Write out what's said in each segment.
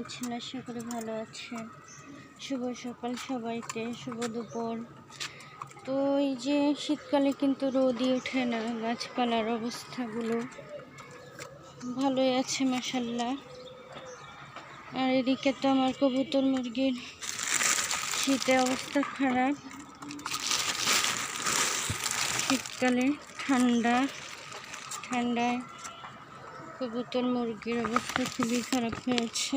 আছেন? আশা করি ভালো আছেন। শুভ সকাল সবাইকে, শুভ দুপুর। তো এই যে শীতকালে কিন্তু রোদই ওঠে না, গাছপালার অবস্থাগুলো। ভালোই আছে মাসাল্লাহ আর এদিকে তো আমার কবুতর মুরগির শীতে অবস্থা খারাপ। শীতকালে ঠান্ডা, ঠান্ডায় কবুতর মুরগির অবস্থা খুবই খারাপ হয়েছে।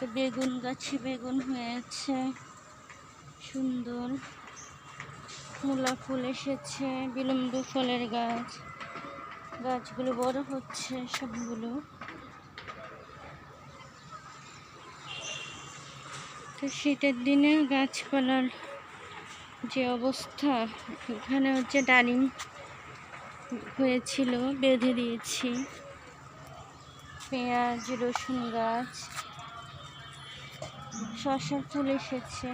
তো বেগুন গাছে বেগুন হয়েছে। সুন্দর মূলা ফুল এসেছে বিলম্ব ফলের গাছ। গাছগুলো বড় হচ্ছে সবগুলো। তো শীতের দিনে গাছপালার যে অবস্থা, এখানে হচ্ছে ডালিম হয়েছিল, বেঁধে দিয়েছি। পেঁয়াজ, রসুন গাছ, শশা ফুল এসেছে।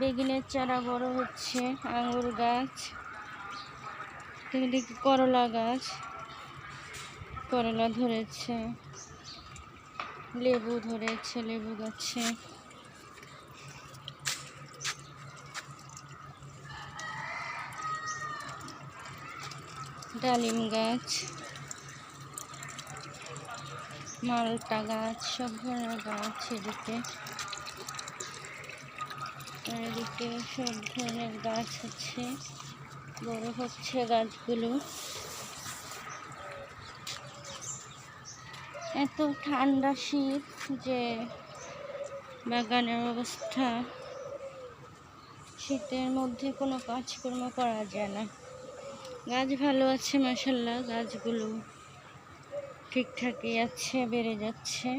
বেগুনের চারা বড় হচ্ছে আঙুর গাছ, এদিকে করলা গাছ, করলা ধরেছে, লেবু ধরেছে, লেবু গাছে। ডালিম গাছ, মালটা গাছ, সব ধরনের গাছ এদিকে। এদিকে সব ধরনের গাছ আছে। বড় হচ্ছে গাছগুলো। এত ঠান্ডা শীত যে বাগানের অবস্থা। শীতের মধ্যে কোনো কাজকর্ম করা যায় না। গাছ ভালো আছে মাসাল্লাহ গাছগুলো ঠিকঠাকই আছে, বেড়ে যাচ্ছে।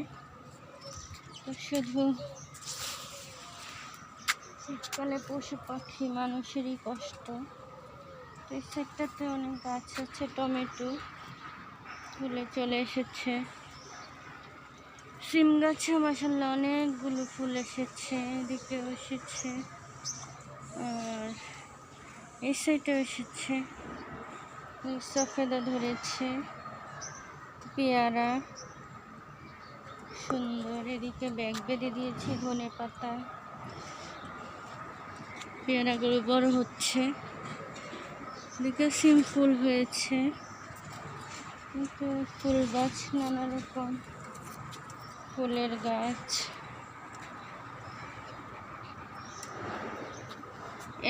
তো শুধু শীতকালে পশু পাখি মানুষেরই কষ্ট। তো এই সেক্টরতে অনেক গাছ আছে, টমেটো ফুলে চলে এসেছে। সিম গাছে মাসাল্লাহ অনেকগুলো ফুল এসেছে, এদিকেও এসেছে। আর এই সাইডেও এসেছে। সফেদা ধরেছে। পেয়ারা সুন্দর, এদিকে ব্যাগ বেঁধে দিয়েছি ধনে পাতা। পেয়ারাগুলো বড় হচ্ছে। এদিকে সিম ফুল হয়েছে। ফুল গাছ নানা রকম। ফুলের গাছ।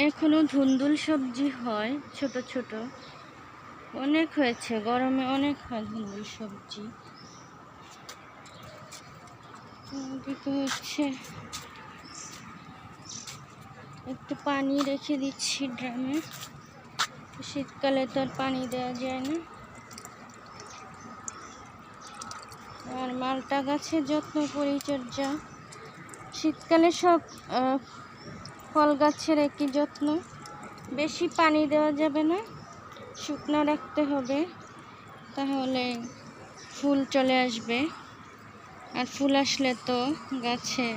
এখনও ধুন্দুল সবজি হয়, ছোট ছোট। অনেক হয়েছে, গরমে অনেক হয় সবজি। হচ্ছে একটু পানি রেখে দিচ্ছি ড্রামে। শীতকালে তো আর পানি দেওয়া যায় না। আর মালটা গাছের যত্ন পরিচর্যা। শীতকালে সব ফল গাছের একই যত্ন। বেশি পানি দেওয়া যাবে না। শুকনো রাখতে হবে, তাহলে ফুল চলে আসবে। আর ফুল আসলে তো গাছে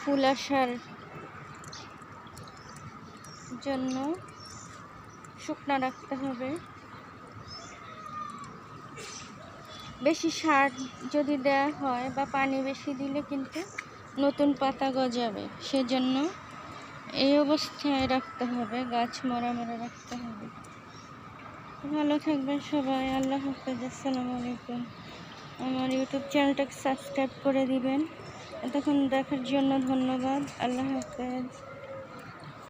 ফুল আসার জন্য শুকনো রাখতে হবে। বেশি সার যদি দেওয়া হয় বা পানি বেশি দিলে কিন্তু নতুন পাতা গজাবে, সেজন্য এই অবস্থায় রাখতে হবে, গাছ মরা মরা রাখতে হবে। ভালো থাকবেন সবাই, আল্লাহ হাফেজ, আসসালামু আলাইকুম। আমার ইউটিউব চ্যানেলটাকে সাবস্ক্রাইব করে দিবেন। এতক্ষণ দেখার জন্য ধন্যবাদ, আল্লাহ হাফেজ।